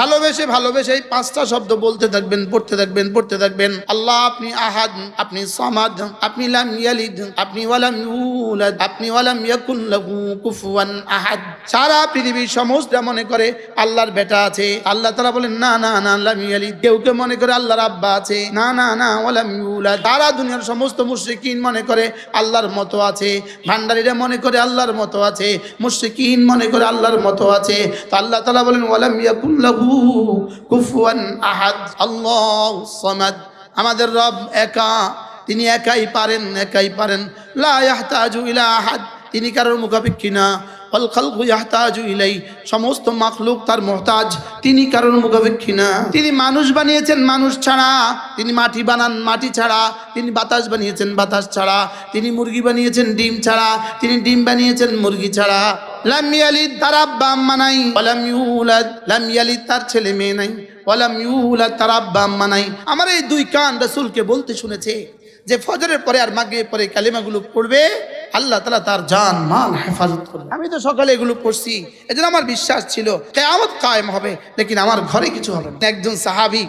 ভালোবেসে ভালোবেসে এই পাঁচটা শব্দ বলতে থাকবেন, পড়তে থাকবেন পড়তে থাকবেন। আল্লাহ, আপনি আহাদ, আপনি সামাদ, আপনি লাম ইয়ালিদ, আপনি ওয়ালাম ইউলাদ, আপনি ওয়ালাম ইয়াকুন লাহু কুফুয়ান আহাদ। সারা পৃথিবীর সমস্ত মনে করে আল্লাহর বেটা আছে, আল্লাহ তারা বলেন, না না না, লাম ইয়ালিদ। কেউ কেউ মনে করে আল্লাহর আব্বা আছে, না না না, ওয়ালাম ইউলাদ। সারা দুনিয়ার সমস্ত মুশরিকিন মনে করে আল্লাহর মতো আছে, ভান্ডারীরা মনে করে আল্লাহর মতো আছে, মুশরিকিন মনে করে আল্লাহর মতো আছে। তো আল্লাহ তাআলা বলেন, ওয়ালাম ইয়াকুন লাহু কুফুয়ান আহাদ, আল্লাহু আমাদের রব একা, তিনি একাই পারেন একাই পারেন। লা ইয়াহতাজু ইলা আহাদ, তিনি কারোর মুখাপেক্ষী না। অল খালকু ইয়াহতাজু সমস্ত মাখলুক তার মহতাজ, তিনি কারোর মুখাপেক্ষী তিনি মানুষ বানিয়েছেন মানুষ ছাড়া। তিনি মাটি বানান মাটি ছাড়া। তিনি বাতাস বানিয়েছেন বাতাস ছাড়া। তিনি মুরগি বানিয়েছেন ডিম ছাড়া। তিনি ডিম বানিয়েছেন মুরগি ছাড়া। লাম ইয়ালিদ তার আব্বা, আম্মা নাই। ওয়ালাম ইউলাদ, লাম ইয়ালিদ তার ছেলে মেয়ে নাই। ওয়ালাম ইউলাদ তার আব্বা, আম্মা নাই। আমার এই দুই কান রাসূলকে বলতে শুনেছে যে ফজরের পরে আর মাগরিবের পরে কালিমাগুলো পড়বে। আল্লাহ তালা তার জান, মাল হেফাজত করবে আমি তো সকালে এগুলো পড়ছি, এজন্য আমার বিশ্বাস ছিল, কেয়ামত কায়েম হবে, লেকিন আমার ঘরে কিছু হবে। একজন সাহাবি,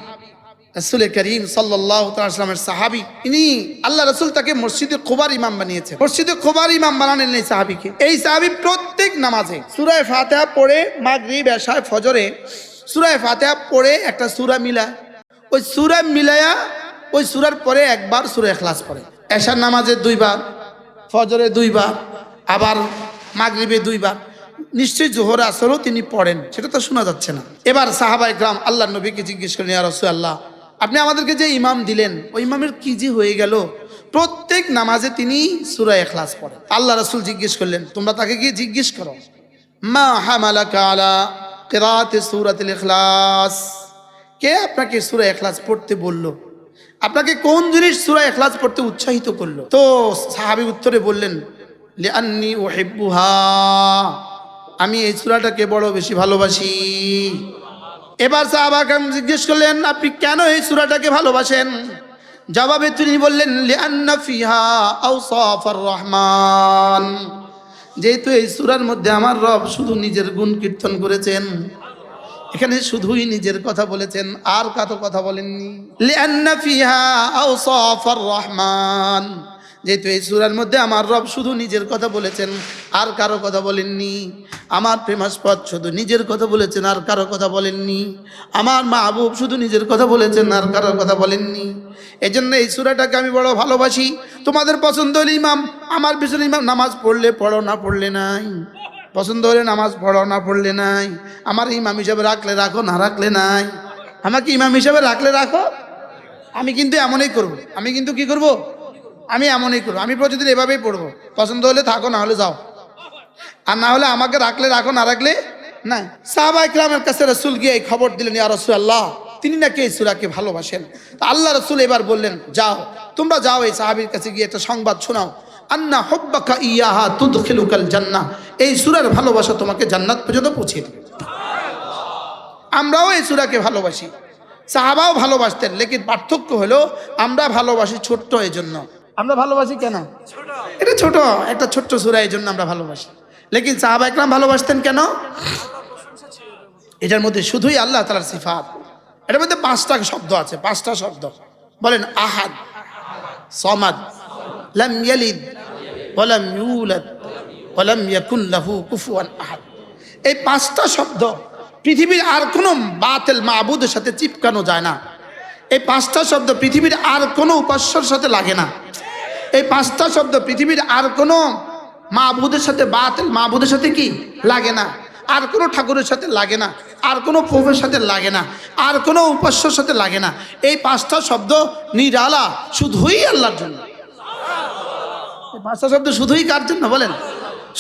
রসুল করিম সাল্লামের সাহাবি, ইনি আল্লাহ রসুল তাকে মসজিদে খোবার ইমাম বানিয়েছে। মসজিদে খোবার ইমাম বানালেন এই সাহাবিকে। এই সাহাবি প্রত্যেক নামাজে সুরায় ফাতেহা পড়ে মাগরিব, এশায়, ফজরে সুরায় ফাতেহা পড়ে একটা সুরা মিলা ওই সুরা মিলায়া, ওই সুরার পরে একবার সুরা এখলাস পড়ে। এশার নামাজে দুইবার ফজরে দুইবার আবার মাগরিবে দুইবার নিশ্চয়ই জোহর আসরও তিনি পড়েন, সেটা তো শোনা যাচ্ছে না। এবার সাহাবা ইকরাম আল্লাহ নবীকে জিজ্ঞেস করেন ইয়া রসুল আল্লাহ আপনি আমাদেরকে যে ইমাম দিলেন, ওই ইমামের কি যে হয়ে গেল? প্রত্যেক নামাজে তিনি সুরা এখলাস পড়েন। আল্লাহ রসুল জিজ্ঞেস করলেন, তোমরা তাকে গিয়ে জিজ্ঞেস করো, মা হামালাকা আলা ইখলাস? কে আপনাকে সুরা এখলাস পড়তে বলল? আপনাকে কোন জিনিস সুরা এখলাস পড়তে উৎসাহিত করল? তো সাহাবি উত্তরে বললেন, লিআন্নি ওহেব্বুহা আমি এই সুরাটাকে বড় বেশি ভালোবাসি। এবার সাহাবাকে জিজ্ঞেস করলেন, আপনি কেন এই সুরাটাকে ভালোবাসেন? জবাবে তিনি বললেন, লিআন্না ফিহা আওসাফার রহমান। যেহেতু এই সুরার মধ্যে আমার রব শুধু নিজের গুণ কীর্তন করেছেন এখানে শুধুই নিজের কথা বলেছেন, আর কাতো কথা বলেননি। রহমান। যেহেতু এই সুরার মধ্যে আমার রব শুধু নিজের কথা বলেছেন, আর কারও কথা বলেননি। আমার প্রেমাস্পদ শুধু নিজের কথা বলেছেন, আর কারও কথা বলেননি। আমার মাহবুব শুধু নিজের কথা বলেছেন, আর কারও কথা বলেননি। এই জন্য এই সুরাটাকে আমি বড় ভালোবাসি। তোমাদের পছন্দ হলে ইমাম, আমার পিছনে ইমাম নামাজ পড়লে পড়ো, না পড়লে নাই। পছন্দ হলে নামাজ পড়ো, না পড়লে নাই। আমার ইমাম হিসাবে রাখলে রাখো, না রাখলে নাই। আমাকে ইমাম হিসাবে রাখলে রাখো। আমি কিন্তু এমনই করব। আমি কিন্তু কি করব। আমি এমনই করব। আমি প্রতিদিন এভাবেই পড়ব। পছন্দ হলে থাকো, না হলে যাও। আর না হলে আমাকে রাখলে রাখো, না রাখলে না সাহাবা ইকরামের কাছে রসুল গিয়ে এই খবর দিলেন, ইয়া রসুল আল্লাহ তিনি নাকি এই সুরাকে ভালোবাসেন? তা আল্লাহ রসুল এবার বললেন, যাও, তোমরা যাও এই সাহাবির কাছে গিয়ে একটা সংবাদ শোনাও। আন্না হব্বাকা ইয়াহা তুদখিলুকাল জান্নাহ। এই সুরার ভালোবাসা তোমাকে জান্নাত পর্যন্ত পৌঁছে দেবে। আমরাও এই সুরাকে ভালোবাসি। সাহাবাও ভালোবাসতেন লেকিন পার্থক্য হলো আমরা ভালোবাসি ছোট্ট এই জন্য আমরা ভালোবাসি কেন? এটা ছোট একটা ছোট্ট সুরা এই জন্য আমরা ভালোবাসি। লেকিন সাহাবা একরাম ভালোবাসতেন কেন? এটার মধ্যে শুধুই আল্লাহ তালার সিফাত। এটার মধ্যে পাঁচটা শব্দ আছে পাঁচটা শব্দ। বলেন আহাদ সমাদ লাম ইয়ালিদ ওয়ালাম ইউলাদ, ওয়ালাম ইয়াকুন লাহু কুফুয়ান আহাদ। এই পাঁচটা শব্দ পৃথিবীর আর কোনো বাতেল মাহবুদের সাথে চিপকানো যায় না। এই পাঁচটা শব্দ পৃথিবীর আর কোনো উপাস্যর সাথে লাগে না। এই পাঁচটা শব্দ পৃথিবীর আর কোনো মাহবুদের সাথে, বাতেল মাহবুদের সাথে কি? লাগে না। আর কোনো ঠাকুরের সাথে লাগে না। আর কোনো প্রভুর সাথে লাগে না। আর কোনো উপাস্যর সাথে লাগে না। এই পাঁচটা শব্দ নিরালা, শুধুই আল্লাহর জন্য। পাঁচটা শব্দ শুধুই কার জন্য বলেন?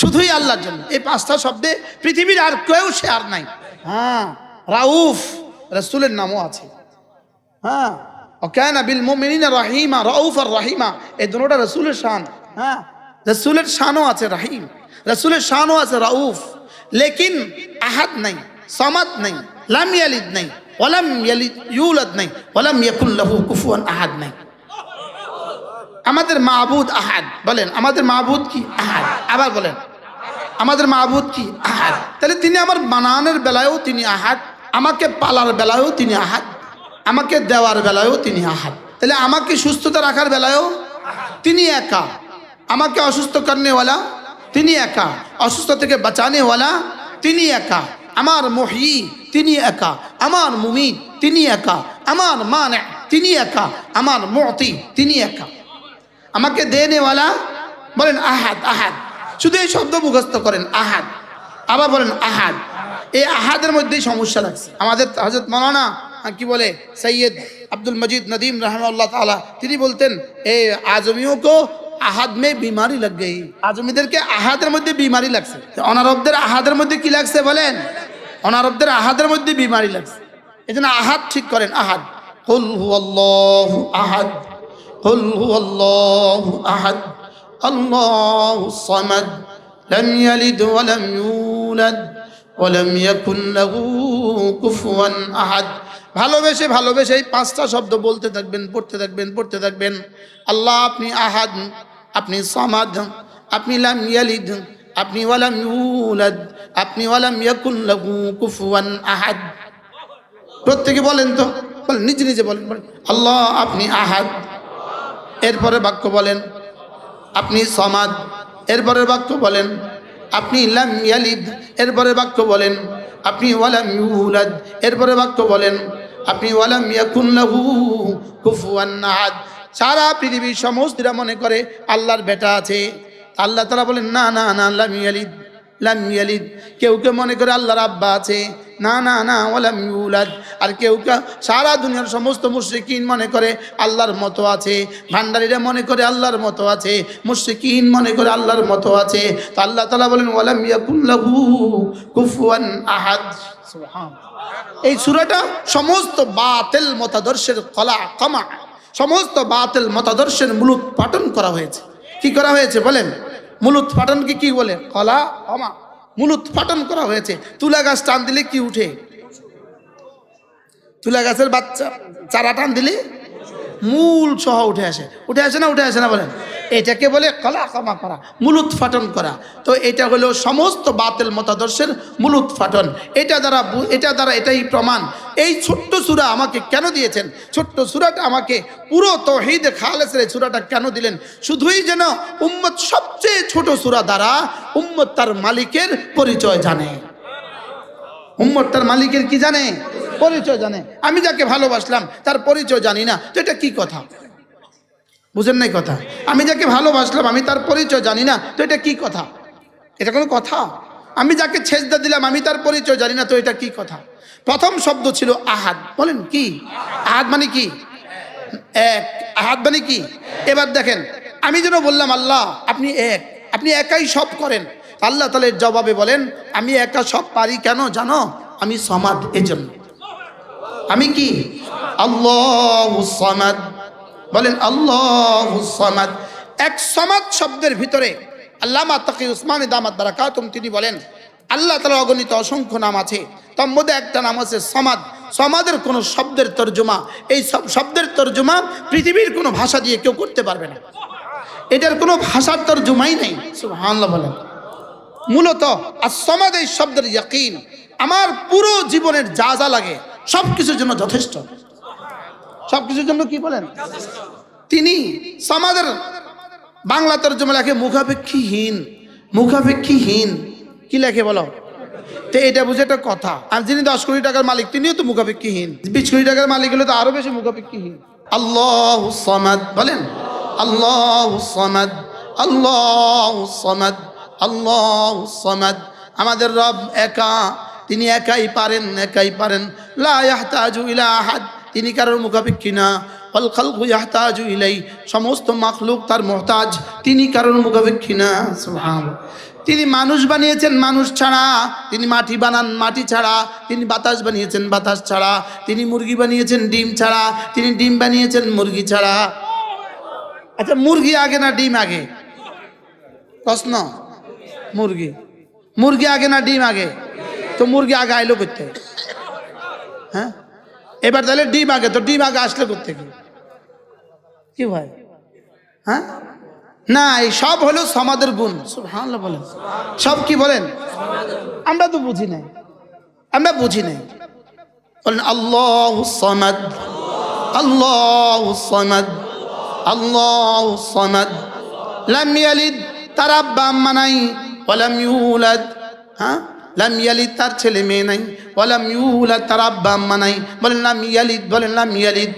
শুধুই আল্লাহর জন্য। এই পাঁচটা শব্দে পৃথিবীর আর কেউ সে আর নাই। হ্যাঁ রাউফ, রসুলের নামও আছে। হ্যাঁ অকেন বিল মোমিনা রাহিমা, রাউফ আর রাহিমা, এই দুটোটা রসুলের শান। হ্যাঁ রসুলের শানও আছে রাহিম, রসুলের শানও আছে রাউফ। লেকিন আহাদ নাই, সমাদ নাই, লাম ইয়ালিদ নাই ওলাম ইয়ালিদ, ইউলাদ নাই ওলাম ইয়াকুল্লাহু কুফুয়ান আহাদ নাই। আমাদের মাহবুদ আহাদ, বলেন, আমাদের মাহবুদ কি আহাদ? আবার বলেন, আমাদের মাহবুদ কি আহাদ? তাহলে তিনি আমার বানানের বেলায়ও তিনি আহাদ, আমাকে পালার বেলায়ও তিনি আহাদ, আমাকে দেওয়ার বেলায়ও তিনি আহাদ। তাহলে আমাকে সুস্থতা রাখার বেলায়ও তিনি একা, আমাকে অসুস্থ করনেওয়ালা তিনি একা, অসুস্থ থেকে বাঁচানেওয়ালা তিনি একা, আমার মহি তিনি একা, আমার মুমিদ তিনি একা, আমার মানে তিনি একা, আমার মতি তিনি একা। আমাকে দেনেওয়ালা বলেন, আহাদ আহাদ। শুধু এই শব্দ মুখস্থ করেন, আহাদ। আবার বলেন, আহাদ। এই আহাদের মধ্যেই সমস্যা লাগছে। আমাদের হজরত মৌলানা কি বলে, সৈয়দ আব্দুল মজিদ নদীম রহমাল্লাহ তালা তিনি বলতেন এই আজমিও কো আহাদ মে বিমারি লাগ গই আজমিদেরকে আহাদের মধ্যে বিমারি লাগছে। অনারবদের আহাদের মধ্যে কি লাগছে বলেন? অনারবদের আহাদের মধ্যে বিমারি লাগছে। এই জন্য আহাদ ঠিক করেন, আহাদ। হুল আহাদ। قل هو الله أحد الله الصمد لم يلد ولم يولد ولم يكن له كفوا أحد ভালোবেসে ভালোবেসে এই পাঁচটা শব্দ বলতে থাকবেন পড়তে থাকবেন পড়তে থাকবেন আল্লাহ আপনি আহাদ আপনি সমাদ আপনি লাম ইয়ালিদ আপনি ওয়ালাম ইউলাদ আপনি ওয়ালাম ইয়াকুন লাহু কুফুয়ান আহাদ প্রত্যেকে বলেন তো বলেন নিজে নিজে বলেন বলেন আল্লাহ আপনি আহাদ এরপরে বাক্য বলেন, আপনি সমাদ। এরপরে বাক্য বলেন, আপনি লাম ইয়ালিদ। এরপরে বাক্য বলেন, আপনি ওয়ালাম ইউলাদ। এরপরে বাক্য বলেন, আপনি ওয়ালাম ইয়াকুল্লাহু কুফুয়ান আহাদ। সারা পৃথিবীর সমস্তরা মনে করে আল্লাহর বেটা আছে। আল্লাহ তারা বলেন, না না না, লাম ইয়ালিদ। লাম ইয়ালিদ, কেউ কেউ মনে করে আল্লাহর আব্বা আছে। না না না ওলাম ইউলাদ। আর কেউ কেউ সারা দুনিয়ার সমস্ত মুশ্রিকিন মনে করে আল্লাহর মতো আছে। ভান্ডারীরা মনে করে আল্লাহর মতো আছে। মুশ্রিকিন মনে করে আল্লাহর মতো আছে। তো আল্লাহ তালা বলেন, ওয়ালাম ইয়াকুল্লাহু কুফুয়ান আহাদ। এই সূরাটা সমস্ত বাতিল মতাদর্শের কলা, কমা। সমস্ত বাতিল মতাদর্শের মূলত পাঠন করা হয়েছে। কি করা হয়েছে বলেন? মূলত উৎপাটনকে কি বলে? কলা, অমা। মূল উৎপাটন করা হয়েছে। তুলা গাছ টান দিলে কি উঠে? তুলা গাছের বাচ্চা চারা টান দিলে মূল সহ উঠে আসে। উঠে আসে না, উঠে আসে না বলেন? এটাকে বলে কলা কমা করা মূল উৎফাটন করা। তো এটা হলো সমস্ত বাতিল মতাদর্শের মূল উৎফাটন এটা দ্বারা এটা দ্বারা এটাই প্রমাণ। এই ছোট্ট সুরা আমাকে কেন দিয়েছেন? ছোট্ট সুরাটা আমাকে পুরো তহিদ খালেসের এই সুরাটা কেন দিলেন? শুধুই যেন উম্মত সবচেয়ে ছোট সুরা দ্বারা উম্মত তার মালিকের পরিচয় জানে। উম্মত তার মালিকের কি জানে? পরিচয় জানে। আমি যাকে ভালোবাসলাম, তার পরিচয় জানি না। তো এটা কি কথা? বুঝেন নাই কথা? আমি যাকে ভালোবাসলাম, আমি তার পরিচয় জানি না, তো এটা কি কথা? এটা কোনো কথা? আমি যাকে ছেজদা দিলাম, আমি তার পরিচয় জানি না, তো এটা কি কথা? প্রথম শব্দ ছিল আহাদ। বলেন কি? আহাদ মানে কি? এক। আহাদ মানে কি? এবার দেখেন, আমি যেন বললাম, আল্লাহ, আপনি এক। আপনি একাই সব করেন। আল্লাহ তাহলে জবাবে বলেন, আমি একা সব পারি কেন জানো? আমি সমাদ, এজন্য। আমি কি? আল্লাহ সমাদ। বলেন, আল্লাহ সমাদ। এক সমাদ শব্দের ভিতরে আল্লামা তাকি উসমান দামাত বারাকাতুম, তিনি বলেন, আল্লাহ তালা অগণিত অসংখ্য নাম আছে। তার মধ্যে একটা নাম আছে সমাদ। সমাদের কোনো শব্দের তর্জমা, এই সব শব্দের তর্জমা পৃথিবীর কোনো ভাষা দিয়ে কেউ করতে পারবে না। এটার কোনো ভাষার তর্জমাই নেই। সুবহানাল্লাহ বলেন। মূলত আসমাদ এই শব্দের ইয়াকিন। আমার পুরো জীবনের যা যা লাগে সব কিছুর জন্য যথেষ্ট। সব কিছুর জন্য কি বলেন? তিনি সমাজের বাংলা তর্জমা লেখে মুখাপেক্ষীহীন মুখাপেক্ষীহীন। কি লেখে বলো? তো এটা বুঝে একটা কথা। আর যিনি দশ কোটি টাকার মালিক, তিনিও তো মুখাপেক্ষীহীন। বিশ কোটি টাকার মালিক হলে তো আরও বেশি মুখাপেক্ষীহীন। আল্লাহ সমাদ, বলেন? আল্লাহ সমাদ আল্লাহ সমাদ আল্লাহ সমাদ। আমাদের রব একা, তিনি একাই পারেন একাই পারেন। লা ইয়াহতাজু ইলা আহাদ। তিনি কারোর মুখাপেক্ষী না। অল খালকু ইয়াহতাজু ইলাই, সমস্ত মাখলুক তার মহতাজ, তিনি কারোর মুখাপেক্ষী না। তিনি মানুষ বানিয়েছেন, মানুষ ছাড়া। তিনি মাটি বানান, মাটি ছাড়া। তিনি বাতাস বানিয়েছেন, বাতাস ছাড়া। তিনি মুরগি বানিয়েছেন, ডিম ছাড়া। তিনি ডিম বানিয়েছেন, মুরগি ছাড়া। আচ্ছা মুরগি আগে না ডিম আগে? প্রশ্ন। মুরগি। মুরগি আগে না ডিম আগে? তো মুরগি আগে আইলো করতে হ্যাঁ? এবার তাহলে ডিম আগে, তো ডিম আগে আসলে করতে কি ভাই? হ্যাঁ? না, এই সব হলো সমাদের গুণ। সুবহানাল্লাহ বলেন। সব কি বলেন? আমরা তো বুঝি নাই। আমরা বুঝি নাই। বলেন, আল্লাহ সমাদ। আল্লাহ সমাদ। আল্লাহ সমাদ। লাম ইয়ালিদ। তার আব্বা আম্মা নাই। ওয়ালাম হ্যাঁ? লাম ইয়ালিদ, তার ছেলে মেয়ে নাই। বলে মিউলা তার আব্বা আম্মা নাই। বলেন, লাম ইয়ালিদ, বলেন, লাম ইয়ালিদ,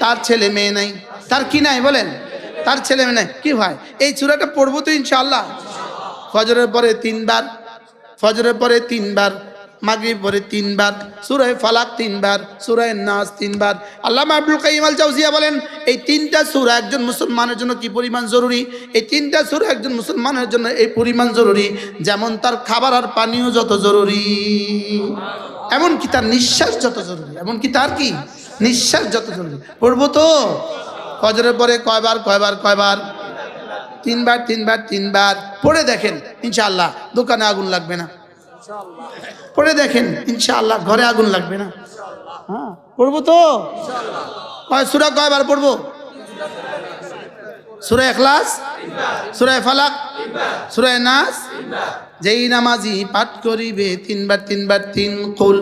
তার ছেলে মেয়ে নাই। তার কি নাই, বলেন? তার ছেলে মেয়ে নাই। কি ভাই, এই চূড়াটা পড়ব তো ইনশাল্লাহ ফজরের পরে তিনবার, ফজরের পরে তিনবার মাগরিব পরে তিনবার, সুরায় ফালাক তিনবার, সুরায় নাস তিনবার। আল্লামা আব্দুল কাইম আল জাউজিয়া বলেন, এই তিনটা সূরা একজন মুসলমানের জন্য কি পরিমাণ জরুরি? এই তিনটা সূরা একজন মুসলমানের জন্য এই পরিমাণ জরুরি? যেমন তার খাবার আর পানীয় যত জরুরি, এমনকি তার নিঃশ্বাস যত জরুরি, এমনকি তার কি? নিঃশ্বাস যত জরুরি। পড়ব তো? ফজরের পরে কয়বার কয়বার কয়বার? তিনবার তিনবার তিনবার। পড়ে দেখেন, ইনশাআল্লাহ, দোকানে আগুন লাগবে না। পড়ে দেখেন, ইনশাআল্লাহ ঘরে আগুন লাগবে না। হ্যাঁ পড়ব তো? কয় সুরা কয়বার পড়ব? সুরা এখলাস সুরায় ফালাক? সুরায় নাস? যেই নামাজি পাঠ করিবে, তিনবার তিনবার, তিন কুল।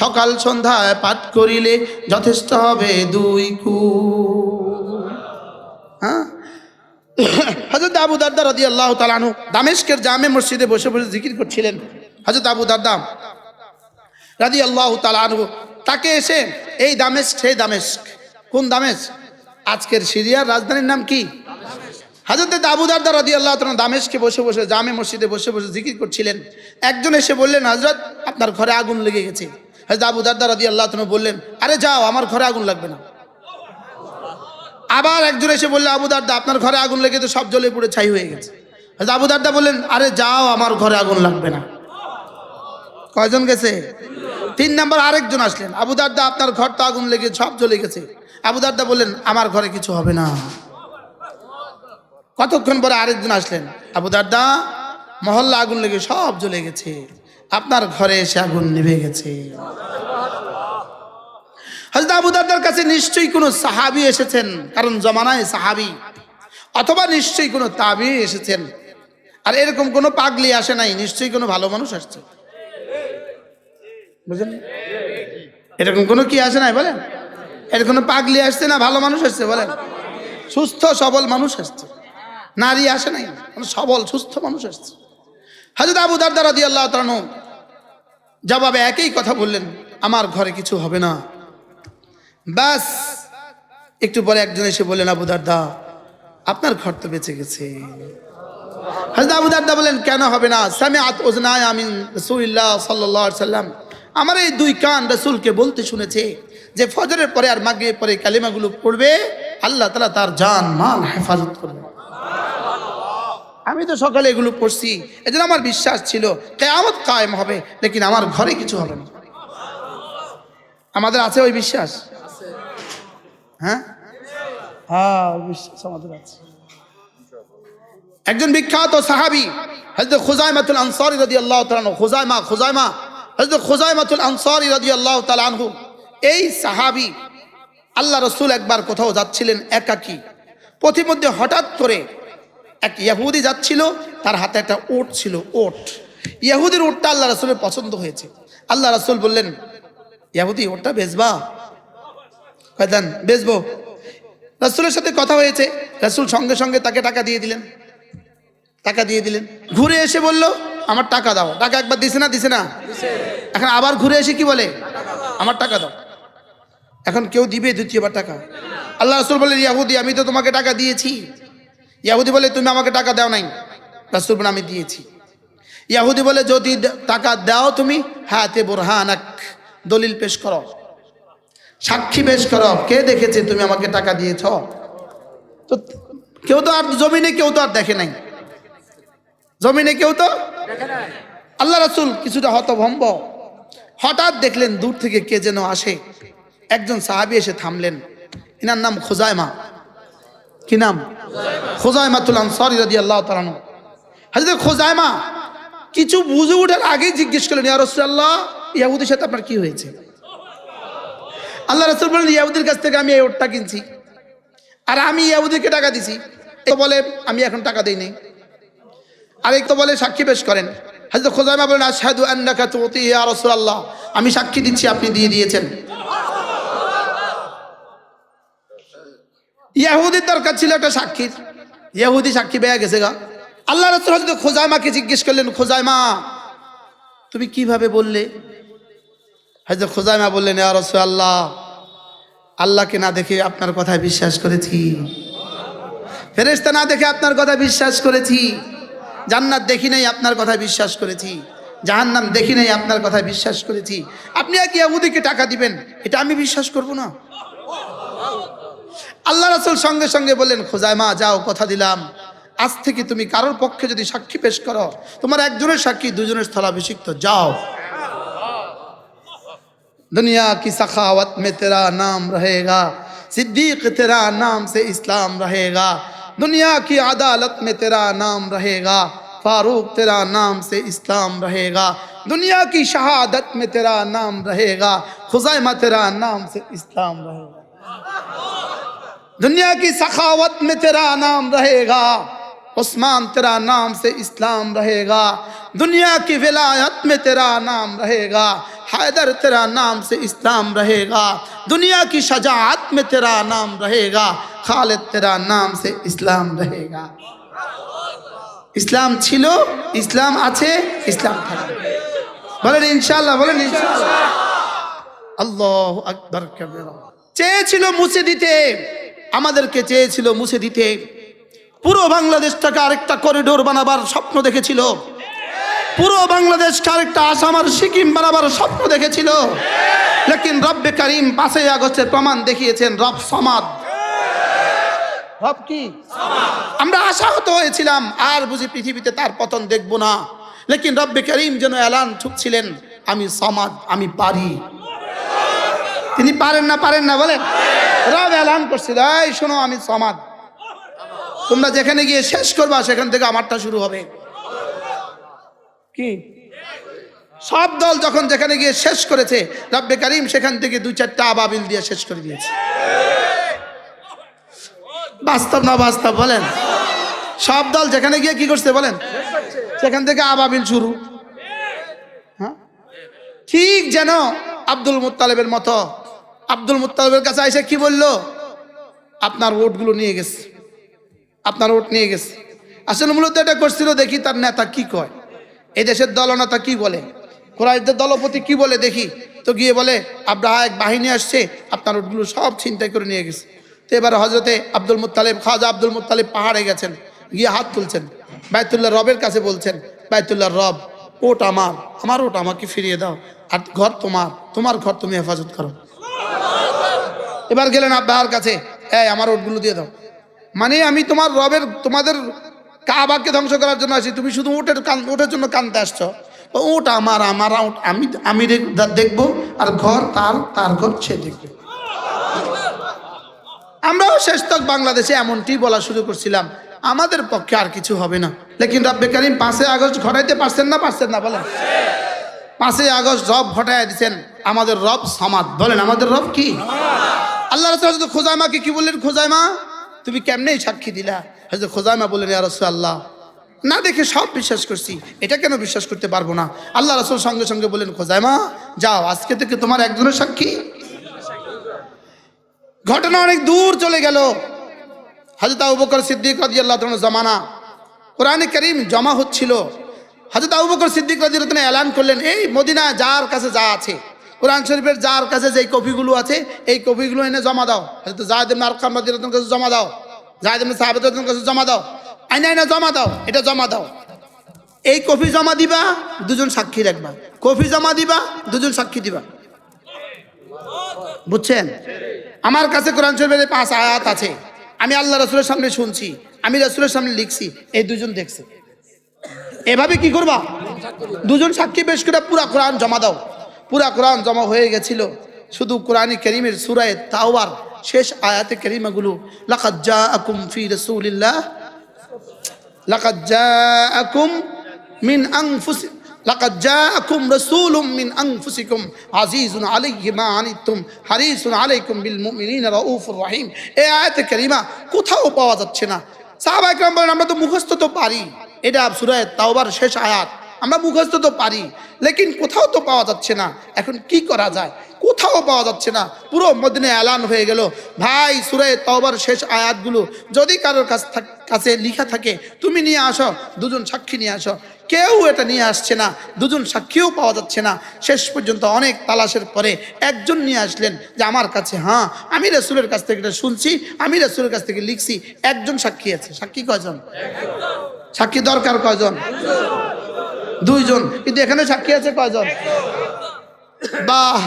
সকাল, সন্ধ্যায় পাঠ করিলে যথেষ্ট হবে দুই কুল। হ্যাঁ? হজরত আবু দারদা রদি আল্লাহ তালানু দামেশকের জামে মসজিদে বসে বসে জিকির করছিলেন। হজরত আবু দারদাম রাদি আল্লাহ তালানু তাকে এসে, এই দামেস্ক সেই দামেস্ক, কোন দামেস্ক? আজকের সিরিয়ার রাজধানীর নাম কি? হাজরত আবু দারদা রদি আল্লাহ তালা দামেশকে বসে বসে, জামে মসজিদে বসে বসে জিকির করছিলেন। একজন এসে বললেন হজরত আপনার ঘরে আগুন লেগে গেছে। হজরত আবু দারদা রদি আল্লাহ তালা বললেন, আরে যাও, আমার ঘরে আগুন লাগবে না। আবার একজন এসে বললে, আবু দারদা, আপনার ঘরে আগুন লেগে তো সব জলে পুড়ে ছাই হয়ে গেছে। হয়তো আবু দারদা বললেন, আরে যাও, আমার ঘরে আগুন লাগবে না। কয়জন গেছে? তিন নম্বর আরেকজন আসলেন। আবু দারদা, আপনার ঘর তো আগুন লেগে সব জ্বলে গেছে। আবু দারদা বললেন, আমার ঘরে কিছু হবে না। কতক্ষণ পরে আরেকজন আসলেন, আবু দারদা, মহল্লা আগুন লেগে সব জ্বলে গেছে। আপনার ঘরে এসে আগুন নিভে গেছে। হজরত আবু দারদার কাছে নিশ্চয়ই কোনো সাহাবি এসেছেন, কারণ জমানায় সাহাবি, অথবা নিশ্চয়ই কোনো তাবি এসেছেন। আর এরকম কোনো পাগলি আসে নাই, নিশ্চয়ই কোনো ভালো মানুষ আসছে। বুঝলেন? এরকম কোনো কি আসে নাই, বলেন? এর কোনো পাগলি আসছে না, ভালো মানুষ আসছে, বলেন? সুস্থ, সবল মানুষ আসছে। নারী আসে নাই সবল, সুস্থ মানুষ আসছে। হাজরত আবু দারদা রাদি আল্লাহ তানু জবাবে একই কথা বললেন, আমার ঘরে কিছু হবে না। ব্যাস একটু পরে একজন এসে বললেন, আবু দারদা, আপনার ঘর তো বেঁচে গেছে। হাজরত আবু দারদা বলেন কেন হবে না? সামে আত ওজনায় আমিন রসুল্লাহ সাল্লাহ সাল্লাম আমার এই দুই কান রসুলকে বলতে শুনেছে যে ফজরের পরে আর মাগরিবের পরে কালিমাগুলো পড়বে, আল্লাহ তালা তার জান, মাল হেফাজত করবে। আমি তো সকালে এগুলো পড়ছি, এজন্য আমার বিশ্বাস ছিল কেয়ামত কায়েম হবে, লেকিন আমার ঘরে কিছু হবে না। আমাদের আছে ওই বিশ্বাস? হ্যাঁ? হ্যাঁ বিশ্বাস আমাদের আছে। একজন বিখ্যাত সাহাবি হজরত খুজাইমাতুল আনসারি রাদি আল্লাহ তালানহু খুজাইমা খুজাইমা হজরত খুজাইমাতুল আনসারি রাদি আল্লাহ তালানহু এই সাহাবি আল্লাহ রসুল একবার কোথাও যাচ্ছিলেন একাকী। পথিমধ্যে হঠাৎ করে এক ইয়াহুদি যাচ্ছিল, তার হাতে একটা ওট ছিল, ওট। ইয়াহুদির ওটটা আল্লাহ রসুলের পছন্দ হয়েছে। আল্লাহ রসুল বললেন ইয়াহুদি ওটটা বেচবা? কয়দান বেচবো। রসুলের সাথে কথা হয়েছে, রসুল সঙ্গে সঙ্গে তাকে টাকা দিয়ে দিলেন। টাকা দিয়ে দিলেন। ঘুরে এসে বলল আমার টাকা দাও। টাকা একবার দিছে না দিছে না? এখন আবার ঘুরে এসে কি বলে? আমার টাকা দাও। এখন কেউ দিবে দ্বিতীয়বার টাকা? আল্লাহ রসুল বলে, ইয়াহুদি, আমি তো তোমাকে টাকা দিয়েছি। ইয়াহুদি বলে, তুমি আমাকে টাকা দাও নাই। রসুল বলে, আমি দিয়েছি। ইয়াহুদি বলে, যদি টাকা দাও তুমি হ্যাঁ তে বোরহানাক দলিল পেশ করো। সাক্ষী পেশ করো। কে দেখেছে তুমি আমাকে টাকা দিয়েছ? তো কেউ তো আর, জমিনে কেউ তো আর দেখে নাই। জমিনে কেউ তো আল্লাহ রাসুল কিছুটা হতভম্ব। হঠাৎ দেখলেন দূর থেকে কে যেন আসে। একজন সাহাবি এসে থামলেন। এনার নাম খোজাইমা। কি নাম? খোজাইমাতুল আনসারি রাদিয়াল্লাহু তাআলা আনহু। হযরত খোজাইমা কিছু বুঝে ওঠার আগেই জিজ্ঞেস করলেন, ইয়া রাসূলুল্লাহ, ইয়াহুদির সাথে আপনার কি হয়েছে? আল্লাহ রাসূল বললেন, ইয়াহুদির কাছ থেকে আমি এই ওটটা কিনছি। আর আমি ইয়াহুদিকে টাকা দিছি। তো বলে, আমি এখন টাকা দেই নাই। আরেক তো বলে সাক্ষী পেশ করেন। হাজরত খোজাইমা বলেন, আশহাদু আন্নাকা তুতি ইয়া আমি সাক্ষী দিচ্ছি, আপনি দিয়ে দিয়েছেন। ইয়াহুদির দরকার ছিল একটা সাক্ষীর ইয়াহুদি সাক্ষী বেয়া গেছে গা। আল্লাহ রসুল হজরত খোজাইমাকে জিজ্ঞেস করলেন খোজাইমা তুমি কীভাবে বললে? হাজর খোজাইমা বললেন, ইয়া রসুল আল্লাহ আল্লাহকে না দেখে আপনার কথায় বিশ্বাস করেছি। ফেরেস্তা না দেখে আপনার কথা বিশ্বাস করেছি। জান্নাত দেখি নাই, আপনার কথা বিশ্বাস করেছি। জাহান্নাম দেখি নাই, আপনার কথা বিশ্বাস করেছি। আপনি আর কি ইয়াহুদিকে টাকা দিবেন? এটা আমি বিশ্বাস করব না। আল্লাহ রাসুল সঙ্গে সঙ্গে বললেন খোজাইমা যাও, কথা দিলাম। আজ থেকে তুমি কারোর পক্ষে যদি সাক্ষী পেশ করো, তোমার একজনের সাক্ষী, দুজনের স্থলাভিষিক্ত, যাও। দুনিয়া কি সাখাওয়াত মে তেরা নাম রহেগা, সিদ্দিক তেরা নাম সে ইসলাম রহেগা। دنیا کی عدالت میں تیرا نام رہے گا، فاروق تیرا نام سے اسلام رہے گا، دنیا کی شہادت میں تیرا نام رہے گا خزائمہ تیرا نام سے اسلام رہے گا۔ دنیا کی سخاوت میں تیرا نام رہے گا، عثمان تیرا نام سے اسلام رہے گا، دنیا کی ولایت میں تیرا نام رہے گا हैदर तेरा नाम से इस्लाम रहेगा दुनिया की शजात में तेरा नाम रहेगा खालिद तेरा नाम से इस्लाम रहेगा ইসলাম ছিল ইসলাম আছে ইসলাম থাকবে বলেন ইনশাআল্লাহ বলেন ইনশাআল্লাহ আল্লাহ আকবর কবিরা চেয়েছিল মুছে দিতে আমাদেরকে চেয়েছিল মুছে দিতে পুরো বাংলাদেশটাকে আরেকটা করিডোর বানাবার স্বপ্ন দেখেছিল পুরো বাংলাদেশ আরেকটা আসাম আর সিকিম বানাবার স্বপ্ন দেখেছিল। লেকিন রব্বে করিম পাঁচই আগস্টের প্রমাণ দেখিয়েছেন রব সমাদ। রব কি? আমরা আশাহত হয়েছিলাম আর বুঝি পৃথিবীতে তার পতন দেখব না। লেকিন রব্বে করিম যেন এলান ঠুকছিলেন আমি সমাদ আমি পারি। তিনি পারেন না পারেন না বলেন। রব এলান করছিল এই শোনো আমি সমাদ। তোমরা যেখানে গিয়ে শেষ করবা সেখান থেকে আমারটা শুরু হবে। কি? সব দল যখন যেখানে গিয়ে শেষ করেছে, রব্বে করিম সেখান থেকে দুই চারটা আবাবিল দিয়ে শেষ করে দিয়েছে। বাস্তব না বাস্তব বলেন? সব দল যেখানে গিয়ে কি করছে বলেন? সেখান থেকে আবাবিল শুরু। হ্যাঁ? ঠিক যেন আব্দুল মুত্তালেবের মতো, আব্দুল মুতালেবের কাছে এসে কি বলল? আপনার ওটগুলো নিয়ে গেছে। আপনার ওট নিয়ে গেছে। আসলে মূলত এটা করছিল দেখি তার নেতা কি কয়। এই দেশের দলনেতা কি বলে? কোরআদের দলপতি কি বলে দেখি? তো গিয়ে বলে, আব্রাহা এক বাহিনী আসছে, আপনার ওটগুলো সব ছিনতাই করে নিয়ে গেছে। তো এবার হজরতে আব্দুল মুত্তালিব, খাজা আব্দুল মুত্তালিব পাহাড়ে গেছেন, গিয়ে হাত তুলছেন। বায়তুল্লাহ রবের কাছে বলছেন, বায়তুল্লাহ রব ওট আমার আমার ওট আমাকে ফিরিয়ে দাও, আর ঘর তোমার তোমার ঘর তুমি হেফাজত করো। এবার গেলেন আব্বাহার কাছে, এই, আমার ওটগুলো দিয়ে দাও। মানে আমি তোমার রবের, তোমাদের কাবাকে ধ্বংস করার জন্য আসি, তুমি শুধু উটের কান, উটের জন্য কানতে আসছো। উট আমার আমার উট, আমি আমি দেখ- দেখব আর ঘর তার তার ঘর সে দেখবে। আমরাও শেষ তক বাংলাদেশে এমনটি বলা শুরু করছিলাম। আমাদের পক্ষে আর কিছু হবে না। লেকিন রব্বে কারিম পাঁচই আগস্ট ঘটাইতে পারছেন না পারছেন না, বলেন। পাঁচই আগস্ট রব ঘটাই দিচ্ছেন আমাদের রব সমাদ, বলেন, আমাদের রব কি? আল্লাহ রসুল খোজাইমাকে কি বললেন খোজাইমা? তুমি কেমনেই সাক্ষী দিলা? হজরত খোজাইমা বললেন রসুল আল্লাহ না দেখে সব বিশ্বাস করছি। এটা কেন বিশ্বাস করতে পারব না? আল্লাহ রসুল সঙ্গে সঙ্গে বললেন, খোজাইমা, যাও, আজকে থেকে তোমার একজনের সাক্ষী। ঘটনা অনেক দূর চলে গেল। হাজরত আবু সিদ্দিক রাজি আল্লাহ জামানা, কোরআনে করিম জমা হচ্ছিল। হাজরত আবু সিদ্দিক রাজি আল্লাহ এলান করলেন, এই মদিনা যার কাছে যা আছে কোরআন শরীফের যার কাছে যেই কপিগুলো আছে, এই কপিগুলো এনে জমা দাও। হয়ত জাহেদ কাছে জমা দাও। জাহেদ সাহাবেদ কাছে জমা দাও। আইনা আইনা জমা দাও। এটা জমা দাও। এই কপি জমা দিবা, দুজন সাক্ষী রাখবা। কপি জমা দিবা, দুজন সাক্ষী দিবা। বুঝছেন? আমার কাছে কোরআন শরীফের পাঁচ আয়াত আছে। আমি আল্লাহ রসুলের সামনে শুনছি, আমি রসুলের সামনে লিখছি, এই দুজন দেখছে। এভাবে কি করবা? দুজন সাক্ষী বেশ করে পুরা কোরআন জমা দাও। পুরা কোরআন জমা হয়ে গেছিল শুধু কোরআনী করিমের সুরায় তাওয়ার শেষ আয়াতে করিমাগুলো লাকাত জাআকুম ফি রাসূলিল্লাহ লাকাত জাআকুম মিন আনফুসিকুম لقد جاءكم رسول من أنفسكم عزيز عليه ما عنتم حريص عليكم بالمؤمنين رؤوف رحيم এই আয়াতে কারিমা কোথাও পাওয়া যাচ্ছে না সাহাবা একরাম বলেন আমরা তো মুখস্থ তো পারি এটা সূরা তাওবার শেষ আয়াত আমরা মুখস্থ তো পারি, লেকিন কোথাও তো পাওয়া যাচ্ছে না। এখন কি করা যায়? কোথাও পাওয়া যাচ্ছে না। পুরো মদিনে এলান হয়ে গেল। ভাই, সুরে তওবার শেষ আয়াতগুলো যদি কারোর কাছ কাছে লিখা থাকে, তুমি নিয়ে আসো, দুজন সাক্ষী নিয়ে আসো। কেউ এটা নিয়ে আসছে না, দুজন সাক্ষীও পাওয়া যাচ্ছে না। শেষ পর্যন্ত অনেক তালাশের পরে একজন নিয়ে আসলেন যে আমার কাছে হ্যাঁ আমি রসুলের কাছ থেকে এটা শুনছি, আমি রসুলের কাছ থেকে লিখছি। একজন সাক্ষী আছে। সাক্ষী কয়জন? সাক্ষী দরকার কয়জন? দুইজন। কিন্তু এখানে সাক্ষী আছে কয়জন? বাহ!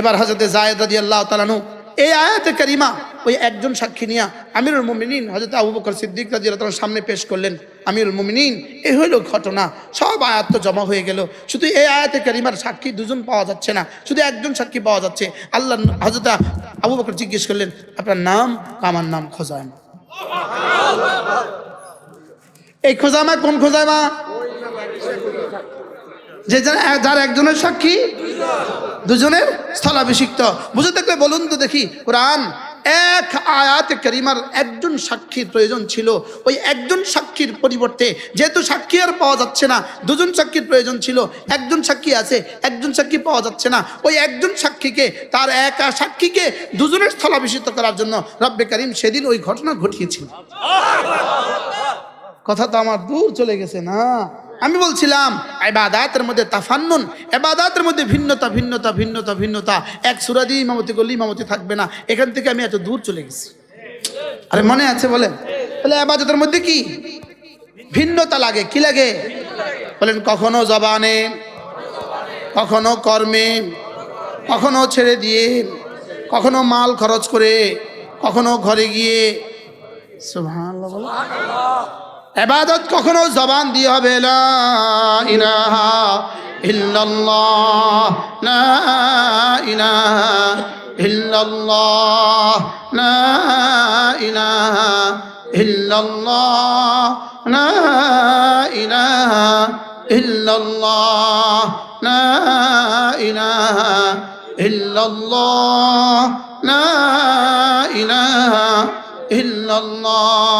এবার হজরতে জায়দ রাজি আল্লাহ তালানু এই আয়াতে করিমা, ওই একজন সাক্ষী নিয়া আমিরুল মুমিনিন হজরত আবু বকর সিদ্দিক রাজি আল্লাহ সামনে পেশ করলেন, আমিরুল মুমিনিন এই হইল ঘটনা। সব আয়াত তো জমা হয়ে গেল। শুধু এই আয়াতে কারিমার সাক্ষী দুজন পাওয়া যাচ্ছে না, শুধু একজন সাক্ষী পাওয়া যাচ্ছে। আল্লাহ হজরত আবু বকর জিজ্ঞেস করলেন, আপনার নাম? আমার নাম খোজায়মা এই খোজামা কোন খোজামা যে যার- একজনের সাক্ষী, দুজনের স্থলাভিষিক্ত। বুঝে থাকলে বলুন তো দেখি, কোরআন এক আয়াতে করিমার একজন সাক্ষীর প্রয়োজন ছিল। ওই একজন সাক্ষীর পরিবর্তে যেহেতু সাক্ষী আর পাওয়া যাচ্ছে না, দুজন সাক্ষীর প্রয়োজন ছিল। একজন সাক্ষী আছে, একজন সাক্ষী পাওয়া যাচ্ছে না। ওই একজন সাক্ষীকে, তার একা সাক্ষীকে দুজনের স্থলাভিষিক্ত করার জন্য রব্বে করিম সেদিন ওই ঘটনা ঘটিয়েছিল। কথা তো আমার দূর চলে গেছে না। আমি বলছিলাম এবাদাতের মধ্যে তাফান্নুন এবাদাতের মধ্যে ভিন্নতা ভিন্নতা ভিন্নতা ভিন্নতা। এক সুরাদি ইমামতি করলে ইমামতি থাকবে না। এখান থেকে আমি এত দূর চলে গেছি। আরে মনে আছে বলেন? তাহলে এবাদতের মধ্যে কি? ভিন্নতা লাগে। কি লাগে? বলেন, কখনো জবানে, কখনো কর্মে, কখনো ছেড়ে দিয়ে, কখনো মাল খরচ করে, কখনো ঘরে গিয়ে। এবাদত কখনো জবান দিয়ে হবে না ইলাহা ইল্লাল্লাহ না ইলাহা ইল্লাল্লাহ না ইলাহা ইল্লাল্লাহ না ইলাহা ইল্লাল্লাহ না ইলাহা ইল্লাল্লাহ না ইলাহা ইল্লাল্লাহ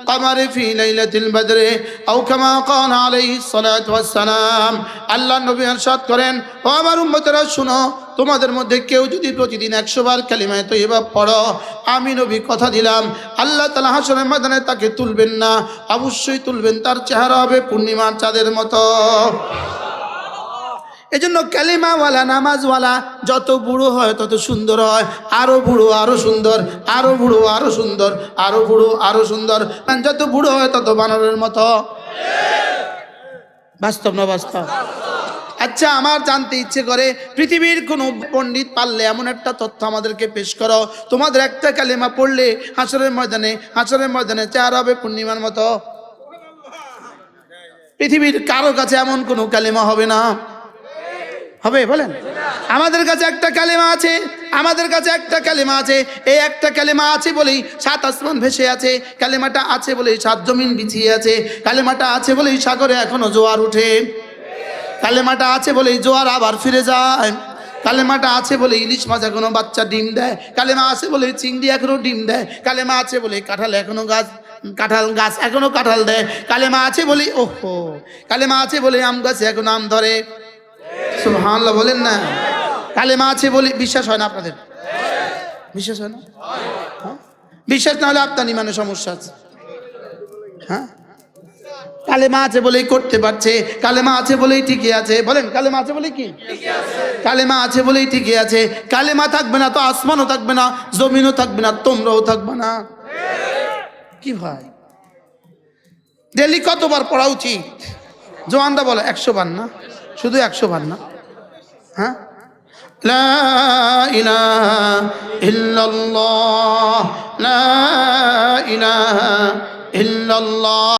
كالقمر في ليلة البدر أو كما قال عليه الصلاة والسلام আল্লাহ নবী ارشاد করেন ও আমার উম্মতেরা শুনো তোমাদের মধ্যে কেউ যদি প্রতিদিন একশো বার কালিমায় তৈবা পড়ো আমি নবী কথা দিলাম আল্লাহ তালা হাসনের ময়দানে তাকে তুলবেন না অবশ্যই তুলবেন তার চেহারা হবে পূর্ণিমার চাঁদের মতো এজন্য কালিমাওয়ালা, নামাজওয়ালা যত বুড়ো হয় তত সুন্দর হয়। আরও বুড়ো, আরও সুন্দর, আরও বুড়ো, আরও সুন্দর, আরও বুড়ো, আরও সুন্দর। মানে যত বুড়ো হয় তত বানরের মতো। বাস্তব না বাস্তব? আচ্ছা আমার জানতে ইচ্ছে করে, পৃথিবীর কোনো পণ্ডিত পারলে এমন একটা তথ্য আমাদেরকে পেশ করো। তোমাদের একটা কালিমা পড়লে হাসরের ময়দানে হাসরের ময়দানে চার হবে পূর্ণিমার মতো। পৃথিবীর কারও কাছে এমন কোনো কালিমা হবে না। হবে, বলেন। আমাদের কাছে একটা কালেমা আছে, আমাদের কাছে একটা কালেমা আছে, এই একটা কালেমা আছে বলেই সাত আসমান ভেসে আছে, কালেমাটা আছে বলেই সাত জমিন বিছিয়ে আছে, কালেমাটা আছে বলেই সাগরে এখনও জোয়ার উঠে, কালেমাটা আছে বলেই জোয়ার আবার ফিরে যায়, কালেমাটা আছে বলে ইলিশ মাছ এখনও বাচ্চা ডিম দেয়, কালেমা আছে বলে চিংড়ি এখনও ডিম দেয়, কালেমা আছে বলে কাঁঠাল এখনও গাছ, কাঁঠাল গাছ এখনও কাঁঠাল দেয়, কালেমা আছে বলে ওহো, কালেমা আছে বলে আম গাছে এখনও আম ধরে সুবহানাল্লাহ বলেন না। কালেমা আছে বলে বিশ্বাস হয় না আপনাদের? বিশ্বাস হয় না? হ্যাঁ? বিশ্বাস না হলে আপনার ইমানে সমস্যা আছে। হ্যাঁ? কালেমা আছে বলেই করতে পারছে, কালেমা আছে বলেই ঠিকই আছে। বলেন, কালেমা আছে বলেই কি? কালেমা আছে বলেই ঠিকই আছে। কালেমা থাকবে না তো আসমানও থাকবে না, জমিনও থাকবে না, তোমরাও থাকবে না। কি ভাই? ডেলি কতবার পড়া উচিত? জোয়ানরা বলে একশো বার না? শুধু একশো বার না? হ্যাঁ لا إله إلا الله. لا إله إلا الله.